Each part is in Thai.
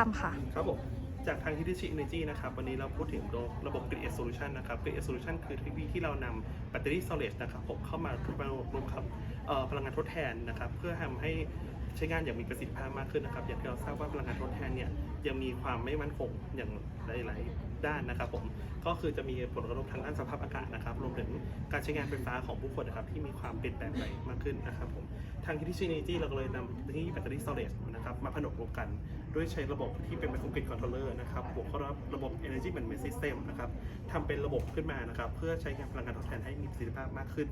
ามค่ะ ครับผม จากทาง Hitachi Energy นะครับ วันนี้เราพูดถึงระบบ Grid Edge Solution นะครับ Grid Edge Solution คือเทคโนโลยีที่เรานำแบตเตอรี่ storage นะครับผมเข้ามาร่วมรวมกับพลังงานทดแทนนะครับ เพื่อทำให้ใช้งานอย่างมีประสิทธิภาพมากขึ้นนะครับ อย่างที่เราทราบว่าพลังงานทดแทนเนี่ยยังมีความไม่มั่นคงอย่างหลายๆด้านนะครับผม ก็คือจะมีผลกระทบทางด้านสภาพอากาศนะครับ รวมถึงการใช้งานไฟฟ้าของผู้คนนะครับที่มีความเปลี่ยนแปลงไปมากขึ้นนะครับผม ทาง Hitachi Energy เราก็เลยนำเทคโนโลยีแบตเตอรี่สโตรจนะครับมาผนวกรวมกัน ด้วยใช้ระบบที่เป็นไมโครกริดคอนโทรลเลอร์นะครับบวกเข้ากับระบบ energy management system นะครับทำเป็นระบบขึ้นมานะครับ เพื่อใช้งานพลังงานทดแทนให้มีประสิทธิภาพมากขึ้น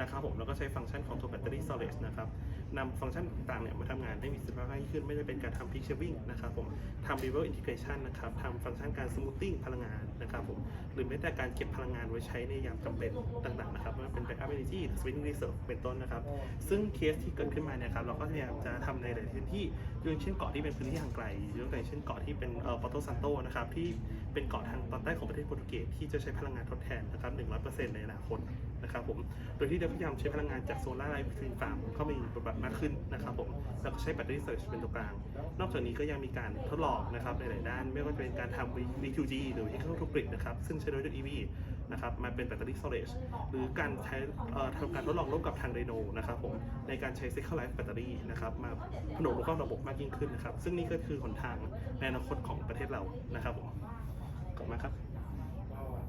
นะครับผมแล้วก็ใช้ฟังก์ชันของตัวแบตเตอรี่ storage นะครับนำฟังก์ชันต่างๆเนี่ยมาทำงานได้มีประสิทธิภาพมากขึ้น ไม่ได้เป็นการทำ peak shaving นะครับผมทำ level integration นะครับทำฟังก์ชันการ smoothing พลังงานนะครับผมหรือแม้แต่การเก็บพลังงานไว้ใช้ในยามจำเป็นต่างๆนะครับไม่ว่าเป็น backup energy หรือ swing reserve เป็นต้นนะครับ ซึ่งเคสที่เกิดขึ้นมาเนี่ยครับเราก็พยายามจะทำในหลายพื้นที่อย่างเช่นเกาะที่เป็นพื้นที่ห่างไกลยกตัวอย่างเช่นเกาะที่เป็นเอ่อปอโตซันโตนะครับที่เป็นเกาะทางตอนใต้ของประเทศโปรตุเกสที่จะใช้พลังงานทดแทนนะครับ100%ในอนาคตนะครับผม โดยที่เราพยายามใช้พลังงานจากโซลาร์ไลท์ฟิล์มฟาร์มเข้ามามีบทบาทมากขึ้นนะครับผม แล้วก็ใช้แบตเตอรี่เซอร์เป็นตัวกลาง นอกจากนี้ก็ยังมีการทดลองนะครับในหลายด้าน ไม่ว่าจะเป็นการทำ V2G หรือ Vehicle to Grid นะครับ ซึ่งใช้โดย EV นะครับมาเป็นแบตเตอรี่ storage หรือการใช้ทำการทดลองร่วมกับทางเรโนนะครับผม ในการใช้ Cycle Life Battery นะครับมาผนวกเข้าระบบมากยิ่งขึ้นนะครับ ซึ่งนี่ก็คือหนทางในอนาคตของประเทศเรานะครับผม ขอบคุณมาครับ